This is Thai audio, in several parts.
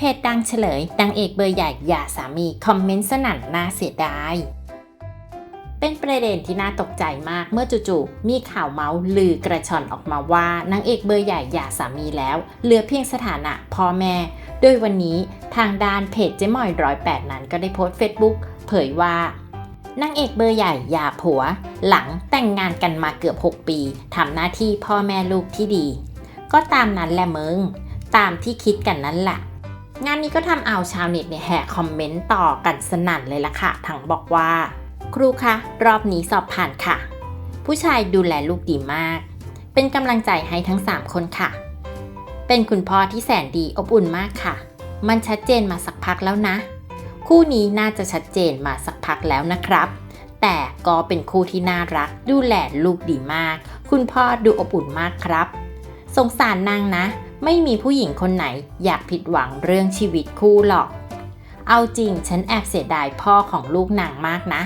เพจดังเฉลยนางเอกเบอร์ใหญ่หย่าสามีคอมเมนต์สนั่นน่าเสียดาย เป็นประเด็นที่น่าตกใจมากเมื่อจู่ๆมีข่าวเมาส์ลือกระชอนออกมาว่านางเอกเบอร์ใหญ่หย่าสามีแล้ว เหลือเพียงสถานะพ่อแม่ โดยวันนี้ทางด้านเพจเจ๊มอยร้อยแปดนั้นก็ได้โพสต์เฟซบุ๊กเผยว่านางเอกเบอร์ใหญ่หย่าผัว หลังแต่งงานกันมาเกือบ 6 ปีทำหน้าที่พ่อแม่ลูกที่ดี ก็ตามนั้นแหละมึง ตามที่คิดกันนั่นแหละ งานนี้ก็ทำเอาชาวเน็ตเนี่ยแห่คอมเมนต์ต่อกันสนั่นเลยล่ะค่ะ ทั้งบอกว่า ครูคะ รอบนี้สอบผ่านค่ะ ผู้ชายดูแลลูกดีมาก เป็นกำลังใจให้ทั้ง 3 คนค่ะ เป็นคุณพ่อที่แสนดีอบอุ่นมากค่ะ มันชัดเจนมาสักพักแล้วนะ คู่นี้น่าจะชัดเจนมาสักพักแล้วนะครับ แต่ก็เป็นคู่ที่น่ารัก ดูแลลูกดีมาก คุณพ่อดูอบอุ่นมากครับ สงสารนางนะ ไม่มีผู้หญิงคนไหนอยากผิดหวังเรื่องชีวิตคู่หรอก เอาจริงฉันแอบเสียดายพ่อของลูกนางมากนะ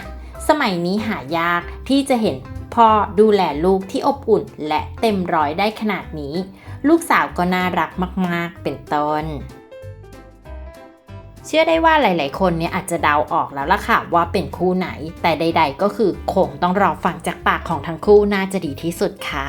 สมัยนี้หายากที่จะเห็นพ่อดูแลลูกที่อบอุ่นและเต็มร้อยได้ขนาดนี้ ลูกสาวก็น่ารักมาก ๆ เป็นต้น เชื่อได้ว่าหลาย ๆ คนเนี่ยอาจจะเดาออกแล้วล่ะค่ะว่าเป็นคู่ไหน แต่ใด ๆ ก็คือคงต้องรอฟังจากปากของทั้งคู่น่าจะดีที่สุดค่ะ